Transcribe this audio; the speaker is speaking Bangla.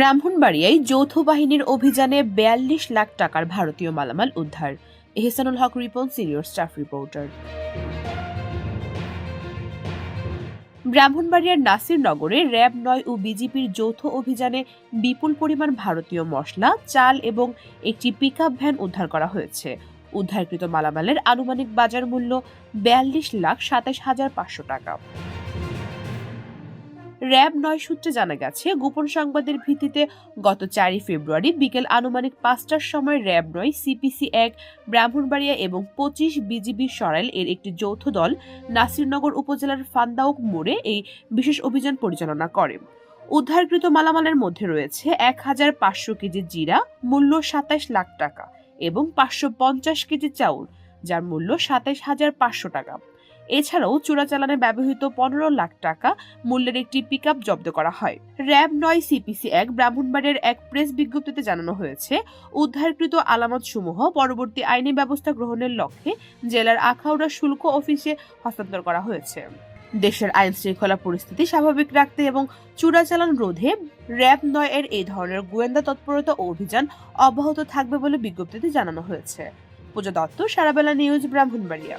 ব্রাহ্মণবাড়িয়ায় যৌথ বাহিনীর অভিযানে বিয়াল্লিশ লাখ টাকার ভারতীয় মালামাল উদ্ধার। Ehsanul Haque Ripon, senior staff reporter. ব্রাহ্মণবাড়িয়ার নাসিরনগরে র্যাব নয় ও বিজেপির যৌথ অভিযানে বিপুল পরিমাণ ভারতীয় মশলা, চাল এবং একটি পিকআপ ভ্যান উদ্ধার করা হয়েছে। উদ্ধারকৃত মালামালের আনুমানিক বাজার মূল্য বিয়াল্লিশ লাখ সাতাশ হাজার পাঁচশো টাকা। র্যাব নয় সূত্রে জানা গেছে, গোপন সংবাদের ভিত্তিতে গত চারই ফেব্রুয়ারি বিকেল আনুমানিক পাঁচটার সময় র্যাব নয় সিপিসি এক, ব্রাহ্মণবাড়িয়া এবং পঁচিশ বিজিবি সরাইল এর একটি যৌথ দল নাসিরনগর উপজেলার ফান্দাউক মোড়ে এই বিশেষ অভিযান পরিচালনা করে। উদ্ধারকৃত মালামালের মধ্যে রয়েছে এক হাজার পাঁচশো কেজি জিরা, মূল্য সাতাশ লাখ টাকা এবং পাঁচশো পঞ্চাশ কেজি চাউল, যার মূল্য সাতাশ হাজার পাঁচশো টাকা। এছাড়াও চোরাচালানে ব্যবহৃত পনেরো লাখ টাকা মূল্যের একটি পিকআপ জব্দ করা হয়। র্যাব নয় সিপিসি এক ব্রাহ্মণবাড়িয়ার এক প্রেস বিজ্ঞপ্তিতে জানানো হয়েছে, উদ্ধারকৃত আলামত সমূহ পরবর্তী আইনি ব্যবস্থা গ্রহণের লক্ষ্যে জেলার আখাউড়া শুল্ক অফিসে হস্তান্তর করা হয়েছে। দেশের আইন শৃঙ্খলা পরিস্থিতি স্বাভাবিক রাখতে এবং চোরাচালান রোধে র্যাব নয় এর এই ধরনের গোয়েন্দা তৎপরতা ও অভিযান অব্যাহত থাকবে বলে বিজ্ঞপ্তিতে জানানো হয়েছে। পূজা দত্ত, সারাবেলা নিউজ, ব্রাহ্মণবাড়িয়া।